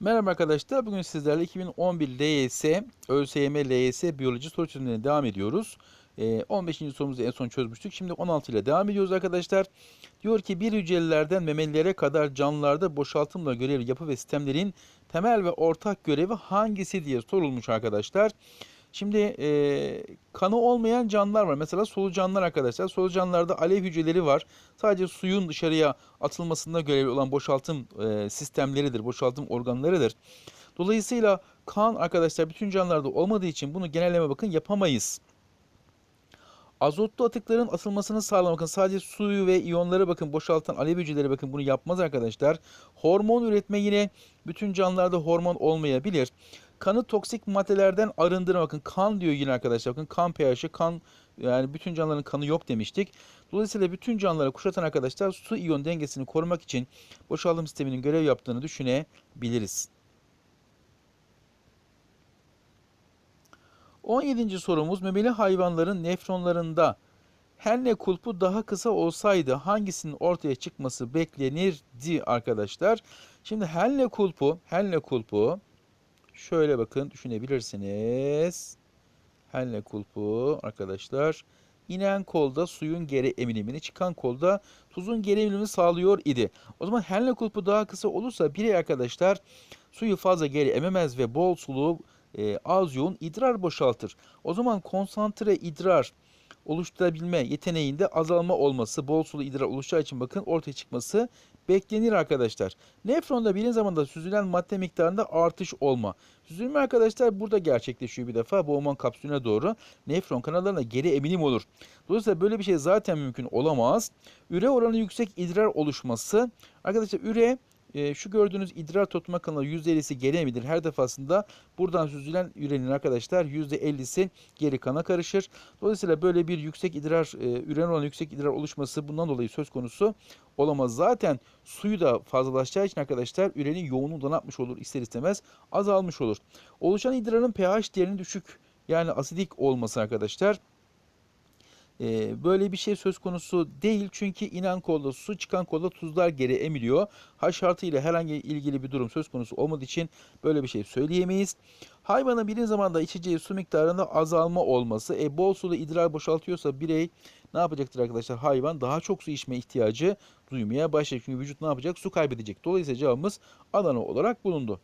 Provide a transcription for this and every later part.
Merhaba arkadaşlar. Bugün sizlerle 2011 LYS, ÖSYM LYS biyoloji soru çözümlerine devam ediyoruz. Ee, 15. sorumuzu en son çözmüştük. Şimdi 16 ile devam ediyoruz arkadaşlar. Diyor ki bir hücrelilerden memelilere kadar canlılarda boşaltımla görevli yapı ve sistemlerin temel ve ortak görevi hangisi diye sorulmuş arkadaşlar. Şimdi e, kanı olmayan canlılar var. Mesela solucanlar arkadaşlar. Solucanlarda alev hücreleri var. Sadece suyun dışarıya atılmasında görevli olan boşaltım e, sistemleridir, boşaltım organlarıdır. Dolayısıyla kan arkadaşlar bütün canlılarda olmadığı için bunu genelleme bakın yapamayız. Azotlu atıkların atılmasını sağlamak bakın sadece suyu ve iyonları bakın boşaltan alev hücreleri bakın bunu yapmaz arkadaşlar. Hormon üretme yine bütün canlılarda hormon olmayabilir. Kanı toksik maddelerden arındırma bakın kan diyor yine arkadaşlar bakın kan pH'i kan yani bütün canlıların kanı yok demiştik. Dolayısıyla bütün canlıları kuşatan arkadaşlar su iyon dengesini korumak için boşaltım sisteminin görev yaptığını düşünebiliriz. 17. sorumuz memeli hayvanların nefronlarında Henle kulpu daha kısa olsaydı hangisinin ortaya çıkması beklenirdi arkadaşlar? Şimdi Henle kulpu, Henle kulpu şöyle bakın düşünebilirsiniz. Henle kulpu arkadaşlar inen kolda suyun geri emilimini, çıkan kolda tuzun geri emilimini sağlıyor idi. O zaman Henle kulpu daha kısa olursa birey arkadaşlar suyu fazla geri ememez ve bol sulu e, az yoğun idrar boşaltır. O zaman konsantre idrar oluşturabilme yeteneğinde azalma olması, bol sulu idrar oluşacağı için bakın ortaya çıkması beklenir arkadaşlar. Nefronda birinci zamanda süzülen madde miktarında artış olma. Süzülme arkadaşlar burada gerçekleşiyor bir defa boğman kapsülüne doğru. Nefron kanallarına geri eminim olur. Dolayısıyla böyle bir şey zaten mümkün olamaz. Üre oranı yüksek idrar oluşması. Arkadaşlar üre e, şu gördüğünüz idrar tutma kanalı %50'si geri emilir. Her defasında buradan süzülen ürenin arkadaşlar %50'si geri kana karışır. Dolayısıyla böyle bir yüksek idrar, e, üren oranı yüksek idrar oluşması bundan dolayı söz konusu olamaz. Zaten suyu da fazlalaşacağı için arkadaşlar ürenin yoğunluğu da yapmış olur ister istemez azalmış olur. Oluşan idrarın pH değerinin düşük yani asidik olması arkadaşlar ee, böyle bir şey söz konusu değil çünkü inen kolda su çıkan kolda tuzlar geri emiliyor. H şartı ile herhangi ilgili bir durum söz konusu olmadığı için böyle bir şey söyleyemeyiz. Hayvanın birinci zamanda içeceği su miktarında azalma olması. E, bol sulu idrar boşaltıyorsa birey ne yapacaktır arkadaşlar? Hayvan daha çok su içme ihtiyacı duymaya başlayacak. Çünkü vücut ne yapacak? Su kaybedecek. Dolayısıyla cevabımız Adana olarak bulundu.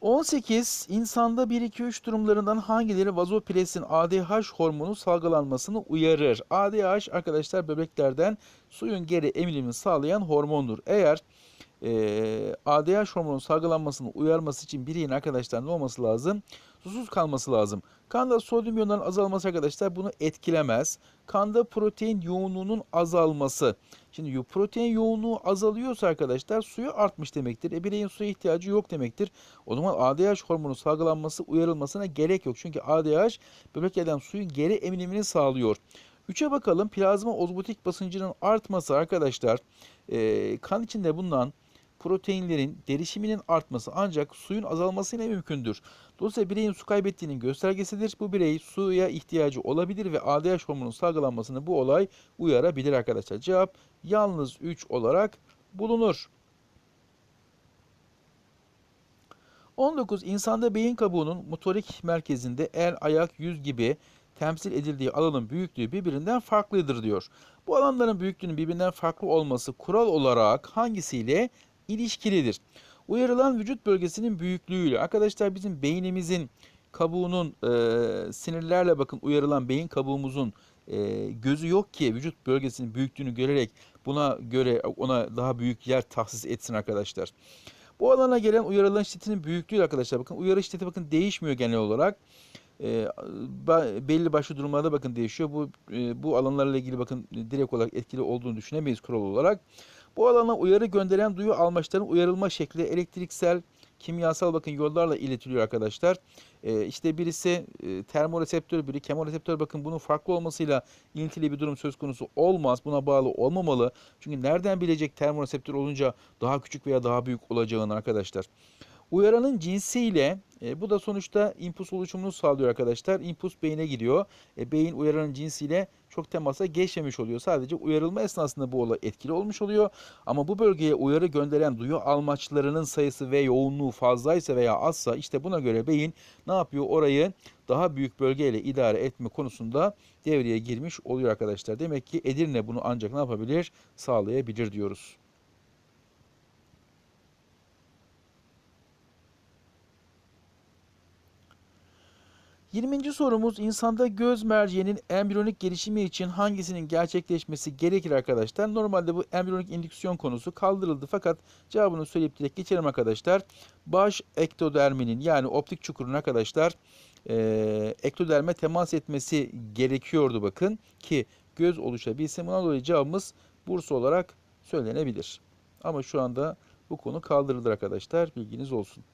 18. İnsanda 1-2-3 durumlarından hangileri vazopresin ADH hormonu salgılanmasını uyarır? ADH arkadaşlar böbreklerden suyun geri emilimini sağlayan hormondur. Eğer e, ADH hormonunun salgılanmasını uyarması için bireyin arkadaşlar ne olması lazım? Susuz kalması lazım. Kanda sodyum iyonlarının azalması arkadaşlar bunu etkilemez. Kanda protein yoğunluğunun azalması. Şimdi protein yoğunluğu azalıyorsa arkadaşlar suyu artmış demektir. E bireyin suya ihtiyacı yok demektir. O zaman ADH hormonu salgılanması uyarılmasına gerek yok. Çünkü ADH böbreklerden suyun geri emilimini sağlıyor. 3'e bakalım plazma ozmotik basıncının artması arkadaşlar e, kan içinde bulunan proteinlerin derişiminin artması ancak suyun azalmasıyla mümkündür. Dolayısıyla bireyin su kaybettiğinin göstergesidir. Bu birey suya ihtiyacı olabilir ve ADH hormonunun salgılanmasını bu olay uyarabilir arkadaşlar. Cevap yalnız 3 olarak bulunur. 19. İnsanda beyin kabuğunun motorik merkezinde el, ayak, yüz gibi temsil edildiği alanın büyüklüğü birbirinden farklıdır diyor. Bu alanların büyüklüğünün birbirinden farklı olması kural olarak hangisiyle ilişkilidir? Uyarılan vücut bölgesinin büyüklüğüyle arkadaşlar bizim beynimizin kabuğunun e, sinirlerle bakın uyarılan beyin kabuğumuzun e, gözü yok ki vücut bölgesinin büyüklüğünü görerek buna göre ona daha büyük yer tahsis etsin arkadaşlar. Bu alana gelen uyarılan şiddetinin büyüklüğü arkadaşlar bakın uyarı şiddeti bakın değişmiyor genel olarak. E, belli başlı durumlarda bakın değişiyor. Bu e, bu alanlarla ilgili bakın direkt olarak etkili olduğunu düşünemeyiz kural olarak. Bu alana uyarı gönderen duyu almaçların uyarılma şekli elektriksel, kimyasal bakın yollarla iletiliyor arkadaşlar. Ee, işte birisi e, termoreseptör, biri kemoreseptör bakın bunun farklı olmasıyla ilintili bir durum söz konusu olmaz. Buna bağlı olmamalı. Çünkü nereden bilecek termoreseptör olunca daha küçük veya daha büyük olacağını arkadaşlar. Uyaranın cinsiyle e, bu da sonuçta impuls oluşumunu sağlıyor arkadaşlar. İmpuls beyine gidiyor. E, beyin uyaranın cinsiyle çok temasa geçmemiş oluyor. Sadece uyarılma esnasında bu olay etkili olmuş oluyor. Ama bu bölgeye uyarı gönderen duyu almaçlarının sayısı ve yoğunluğu fazlaysa veya azsa işte buna göre beyin ne yapıyor? Orayı daha büyük bölgeyle idare etme konusunda devreye girmiş oluyor arkadaşlar. Demek ki Edirne bunu ancak ne yapabilir? Sağlayabilir diyoruz. 20. sorumuz insanda göz merceğinin embriyonik gelişimi için hangisinin gerçekleşmesi gerekir arkadaşlar? Normalde bu embriyonik indüksiyon konusu kaldırıldı fakat cevabını söyleyip direkt geçelim arkadaşlar. Baş ektoderminin yani optik çukurun arkadaşlar e, ektoderme temas etmesi gerekiyordu bakın ki göz oluşabilsin. Buna dolayı cevabımız Bursa olarak söylenebilir. Ama şu anda bu konu kaldırıldı arkadaşlar bilginiz olsun.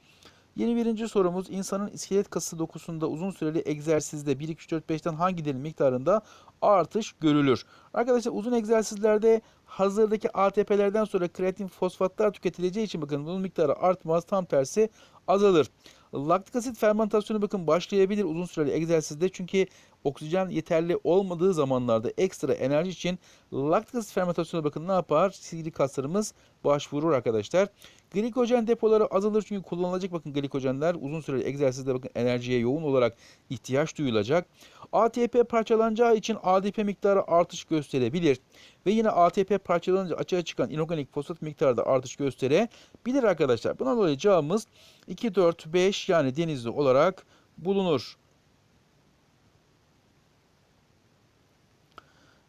Yeni birinci sorumuz insanın iskelet kası dokusunda uzun süreli egzersizde 1, 2, 3, 4, 5'ten hangilerinin miktarında artış görülür? Arkadaşlar uzun egzersizlerde hazırdaki ATP'lerden sonra kreatin fosfatlar tüketileceği için bakın bunun miktarı artmaz tam tersi azalır. Laktik asit fermentasyonu bakın başlayabilir uzun süreli egzersizde çünkü oksijen yeterli olmadığı zamanlarda ekstra enerji için laktik asit fermentasyonu bakın ne yapar? Sinir kaslarımız başvurur arkadaşlar. Glikojen depoları azalır çünkü kullanılacak bakın glikojenler uzun süreli egzersizde bakın enerjiye yoğun olarak ihtiyaç duyulacak. ATP parçalanacağı için ADP miktarı artış gösterebilir. Ve yine ATP parçalanınca açığa çıkan inorganik fosfat miktarı da artış gösterebilir arkadaşlar. Buna dolayı cevabımız 2, 4, 5 yani denizli olarak bulunur.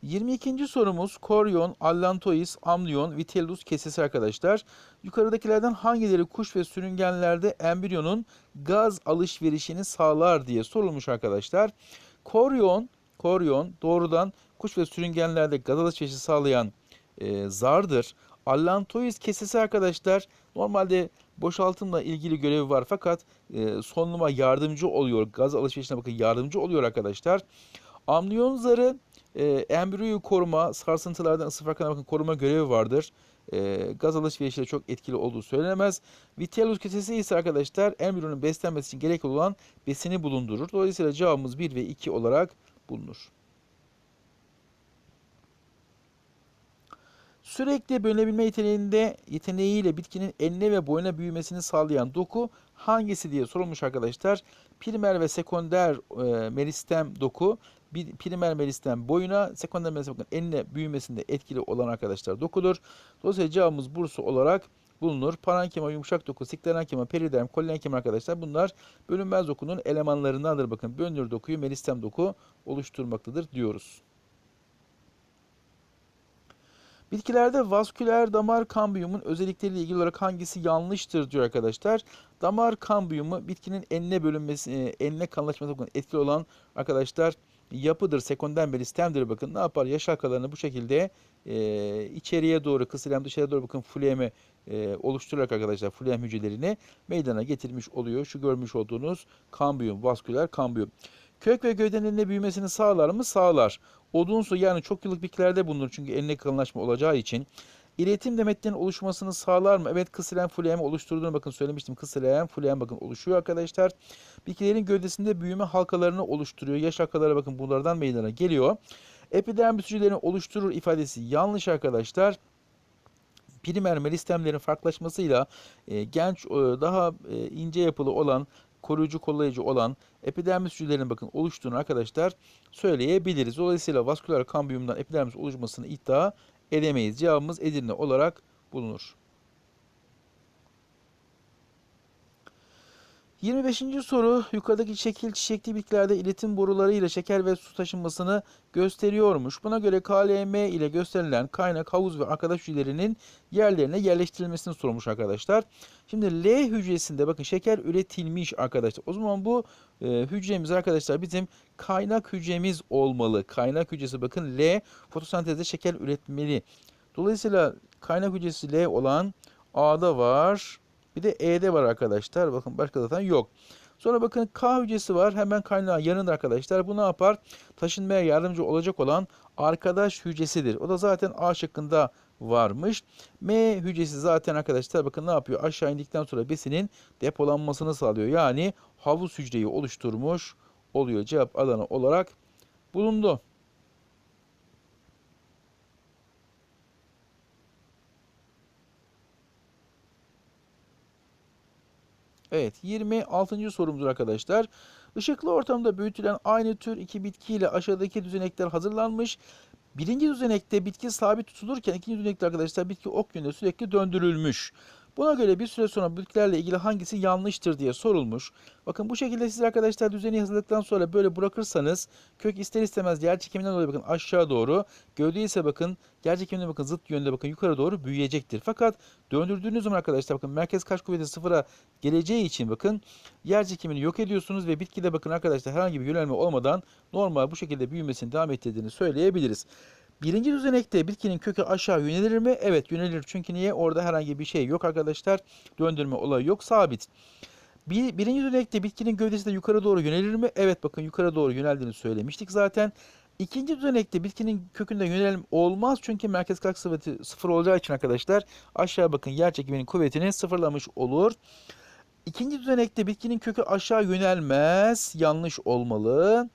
22. sorumuz koryon, allantois, amnion, vitellus kesesi arkadaşlar. Yukarıdakilerden hangileri kuş ve sürüngenlerde embriyonun gaz alışverişini sağlar diye sorulmuş arkadaşlar. Koryon, koryon doğrudan kuş ve sürüngenlerde gaz alışverişi sağlayan e, zardır. Allantois kesesi arkadaşlar normalde boşaltımla ilgili görevi var fakat e, solunuma yardımcı oluyor. Gaz alışverişine bakın yardımcı oluyor arkadaşlar. Amniyon zarı e, embriyoyu koruma, sarsıntılardan ısı farkına bakın koruma görevi vardır. E, gaz alışverişiyle çok etkili olduğu söylenemez. Vitellus kesesi ise arkadaşlar embriyonun beslenmesi için gerekli olan besini bulundurur. Dolayısıyla cevabımız 1 ve 2 olarak bulunur. Sürekli bölünebilme yeteneğinde yeteneğiyle bitkinin eline ve boyuna büyümesini sağlayan doku hangisi diye sorulmuş arkadaşlar. Primer ve sekonder e, meristem doku bir primer meristem boyuna, sekonder meristem bakın enine büyümesinde etkili olan arkadaşlar dokudur. Dolayısıyla cevabımız Bursa olarak bulunur. Parankema, yumuşak doku, siklerenkema, periderm, kollenkema arkadaşlar bunlar bölünmez dokunun elemanlarındandır. Bakın bölünür dokuyu meristem doku oluşturmaktadır diyoruz. Bitkilerde vasküler damar kambiyumun özellikleriyle ilgili olarak hangisi yanlıştır diyor arkadaşlar. Damar kambiyumu bitkinin enine bölünmesi, e, enine kanlaşması etkili olan arkadaşlar yapıdır, sekonder meristemdir bakın. Ne yapar? Yaş halkalarını bu şekilde e, içeriye doğru, kısılem dışarıya doğru bakın fulemi e, oluşturarak arkadaşlar fulem hücrelerini meydana getirmiş oluyor. Şu görmüş olduğunuz kambiyum, vasküler kambiyum. Kök ve gövdenin büyümesini sağlar mı? Sağlar. Odunsu yani çok yıllık bitkilerde bulunur çünkü eline kalınlaşma olacağı için. İletim demetlerin oluşmasını sağlar mı? Evet kısılen fulem oluşturduğunu bakın söylemiştim. Kısılen fulem bakın oluşuyor arkadaşlar. Bitkilerin gövdesinde büyüme halkalarını oluşturuyor. Yaş halkaları bakın bunlardan meydana geliyor. Epidermis hücrelerini oluşturur ifadesi yanlış arkadaşlar primer meristemlerin farklılaşmasıyla e, genç e, daha e, ince yapılı olan koruyucu kollayıcı olan epidermis hücrelerinin bakın oluştuğunu arkadaşlar söyleyebiliriz. Dolayısıyla vasküler kambiyumdan epidermis oluşmasını iddia edemeyiz. Cevabımız Edirne olarak bulunur. 25. soru yukarıdaki şekil çiçekli bitkilerde iletim boruları şeker ve su taşınmasını gösteriyormuş. Buna göre KLM ile gösterilen kaynak, havuz ve arkadaş hücrelerinin yerlerine yerleştirilmesini sormuş arkadaşlar. Şimdi L hücresinde bakın şeker üretilmiş arkadaşlar. O zaman bu e, hücremiz arkadaşlar bizim kaynak hücremiz olmalı. Kaynak hücresi bakın L fotosentezde şeker üretmeli. Dolayısıyla kaynak hücresi L olan A'da var. Bir de E'de var arkadaşlar. Bakın başka zaten yok. Sonra bakın K hücresi var. Hemen kaynağın yanında arkadaşlar. Bu ne yapar? Taşınmaya yardımcı olacak olan arkadaş hücresidir. O da zaten A şıkkında varmış. M hücresi zaten arkadaşlar bakın ne yapıyor? Aşağı indikten sonra besinin depolanmasını sağlıyor. Yani havuz hücreyi oluşturmuş oluyor. Cevap Adana olarak bulundu. Evet 26. sorumuzdur arkadaşlar. Işıklı ortamda büyütülen aynı tür iki bitkiyle aşağıdaki düzenekler hazırlanmış. Birinci düzenekte bitki sabit tutulurken ikinci düzenekte arkadaşlar bitki ok yönünde sürekli döndürülmüş. Buna göre bir süre sonra bitkilerle ilgili hangisi yanlıştır diye sorulmuş. Bakın bu şekilde siz arkadaşlar düzeni hazırladıktan sonra böyle bırakırsanız kök ister istemez yer çekiminden dolayı bakın aşağı doğru. Gövde ise bakın yer çekiminden bakın zıt yönde bakın yukarı doğru büyüyecektir. Fakat döndürdüğünüz zaman arkadaşlar bakın merkez kaç kuvveti sıfıra geleceği için bakın yer çekimini yok ediyorsunuz ve bitkide bakın arkadaşlar herhangi bir yönelme olmadan normal bu şekilde büyümesini devam ettirdiğini söyleyebiliriz. Birinci düzenekte bitkinin kökü aşağı yönelir mi? Evet yönelir. Çünkü niye? Orada herhangi bir şey yok arkadaşlar. Döndürme olayı yok. Sabit. Bir, birinci düzenekte bitkinin gövdesi de yukarı doğru yönelir mi? Evet bakın yukarı doğru yöneldiğini söylemiştik zaten. İkinci düzenekte bitkinin kökünde yönelim olmaz. Çünkü merkez kalk kuvveti sıfır olacağı için arkadaşlar aşağı bakın yer çekiminin kuvvetini sıfırlamış olur. İkinci düzenekte bitkinin kökü aşağı yönelmez. Yanlış olmalı.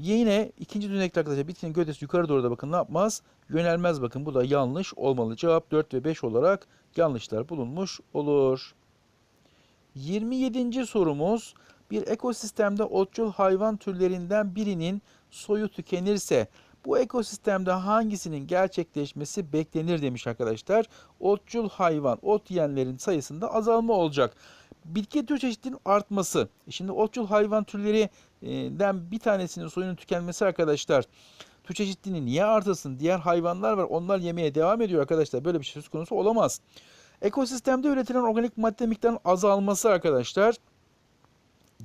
Yine ikinci düzenekte arkadaşlar bitkinin gövdesi yukarı doğru da bakın ne yapmaz? Yönelmez bakın bu da yanlış olmalı. Cevap 4 ve 5 olarak yanlışlar bulunmuş olur. 27. sorumuz bir ekosistemde otçul hayvan türlerinden birinin soyu tükenirse bu ekosistemde hangisinin gerçekleşmesi beklenir demiş arkadaşlar. Otçul hayvan, ot yiyenlerin sayısında azalma olacak. Bitki tür çeşitliliğinin artması. E şimdi otçul hayvan türlerinden bir tanesinin soyunun tükenmesi arkadaşlar. Tür çeşitliliğini niye artasın? Diğer hayvanlar var. Onlar yemeye devam ediyor arkadaşlar. Böyle bir şey söz konusu olamaz. Ekosistemde üretilen organik madde miktarının azalması arkadaşlar.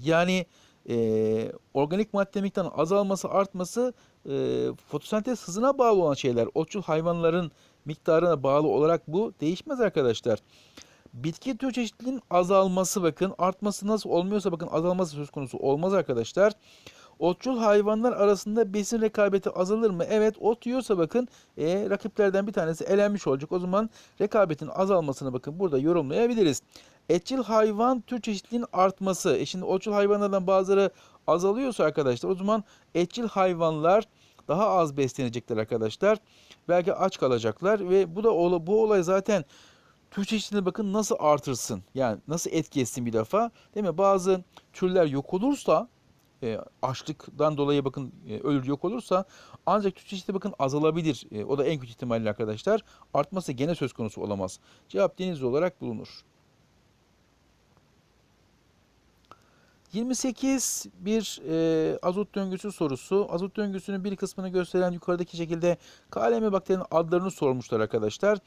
Yani e, organik madde miktarının azalması, artması e, fotosentez hızına bağlı olan şeyler. Otçul hayvanların miktarına bağlı olarak bu değişmez arkadaşlar. Bitki tür çeşitliliğinin azalması bakın artması nasıl olmuyorsa bakın azalması söz konusu olmaz arkadaşlar. Otçul hayvanlar arasında besin rekabeti azalır mı? Evet ot yiyorsa bakın e, rakiplerden bir tanesi elenmiş olacak. O zaman rekabetin azalmasını bakın burada yorumlayabiliriz. Etçil hayvan tür çeşitliliğinin artması. E şimdi otçul hayvanlardan bazıları azalıyorsa arkadaşlar o zaman etçil hayvanlar daha az beslenecekler arkadaşlar. Belki aç kalacaklar ve bu da bu olay zaten tür çeşitliliğine bakın nasıl artırsın. Yani nasıl etki etsin bir defa. Değil mi? Bazı türler yok olursa e, açlıktan dolayı bakın e, ölür yok olursa ancak tür çeşitliliği bakın azalabilir. E, o da en kötü ihtimalle arkadaşlar. Artması gene söz konusu olamaz. Cevap deniz olarak bulunur. 28 bir e, azot döngüsü sorusu. Azot döngüsünün bir kısmını gösteren yukarıdaki şekilde KLM bakterinin adlarını sormuşlar arkadaşlar.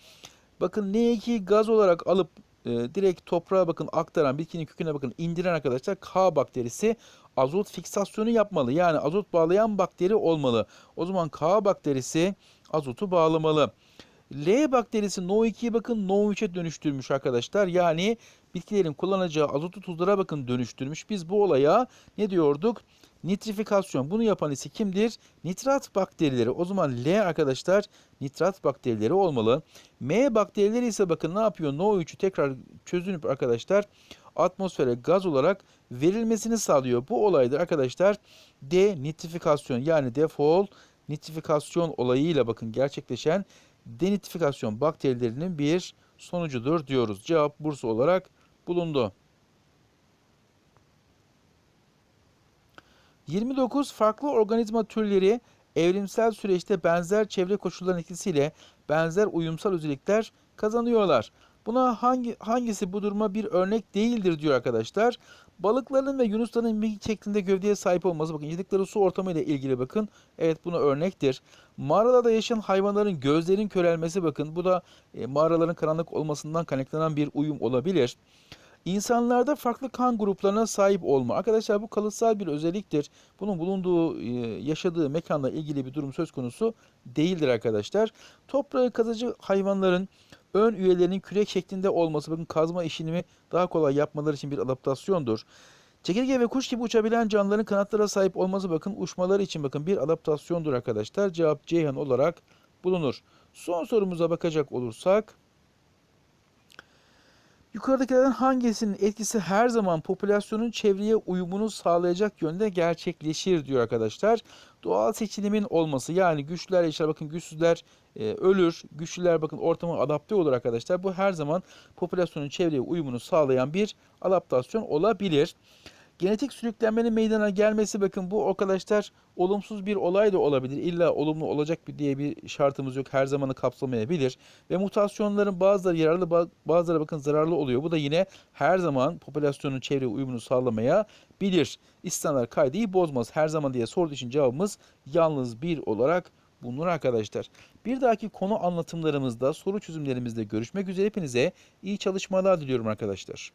Bakın N2 gaz olarak alıp e, direkt toprağa bakın aktaran bitkinin köküne bakın indiren arkadaşlar K bakterisi azot fiksasyonu yapmalı. Yani azot bağlayan bakteri olmalı. O zaman K bakterisi azotu bağlamalı. L bakterisi NO2'yi bakın NO3'e dönüştürmüş arkadaşlar. Yani bitkilerin kullanacağı azotu tuzlara bakın dönüştürmüş. Biz bu olaya ne diyorduk? Nitrifikasyon. Bunu yapan ise kimdir? Nitrat bakterileri. O zaman L arkadaşlar nitrat bakterileri olmalı. M bakterileri ise bakın ne yapıyor? NO3'ü tekrar çözünüp arkadaşlar atmosfere gaz olarak verilmesini sağlıyor. Bu olaydır arkadaşlar D nitrifikasyon yani defol nitrifikasyon olayıyla bakın gerçekleşen denitrifikasyon bakterilerinin bir sonucudur diyoruz. Cevap Bursa olarak bulundu. 29 farklı organizma türleri evrimsel süreçte benzer çevre koşullarının etkisiyle benzer uyumsal özellikler kazanıyorlar. Buna hangi hangisi bu duruma bir örnek değildir diyor arkadaşlar. Balıkların ve yunusların mik şeklinde gövdeye sahip olması bakın yedikleri su ortamı ile ilgili bakın. Evet buna örnektir. Mağaralarda yaşayan hayvanların gözlerin körelmesi bakın. Bu da e, mağaraların karanlık olmasından kaynaklanan bir uyum olabilir. İnsanlarda farklı kan gruplarına sahip olma. Arkadaşlar bu kalıtsal bir özelliktir. Bunun bulunduğu, e, yaşadığı mekanla ilgili bir durum söz konusu değildir arkadaşlar. Toprağı kazıcı hayvanların ön üyelerinin kürek şeklinde olması bakın kazma işini daha kolay yapmaları için bir adaptasyondur. Çekirge ve kuş gibi uçabilen canlıların kanatlara sahip olması bakın uçmaları için bakın bir adaptasyondur arkadaşlar. Cevap Ceyhan olarak bulunur. Son sorumuza bakacak olursak Yukarıdakilerden hangisinin etkisi her zaman popülasyonun çevreye uyumunu sağlayacak yönde gerçekleşir diyor arkadaşlar. Doğal seçilimin olması yani güçlüler yaşar bakın güçsüzler e, ölür. Güçlüler bakın ortama adapte olur arkadaşlar. Bu her zaman popülasyonun çevreye uyumunu sağlayan bir adaptasyon olabilir. Genetik sürüklenmenin meydana gelmesi bakın bu arkadaşlar olumsuz bir olay da olabilir. İlla olumlu olacak diye bir şartımız yok. Her zamanı kapsamayabilir. Ve mutasyonların bazıları yararlı bazıları bakın zararlı oluyor. Bu da yine her zaman popülasyonun çevre uyumunu sağlamaya bilir. İstisnalar kaydı bozmaz. Her zaman diye sorduğu için cevabımız yalnız bir olarak bulunur arkadaşlar. Bir dahaki konu anlatımlarımızda, soru çözümlerimizde görüşmek üzere. Hepinize iyi çalışmalar diliyorum arkadaşlar.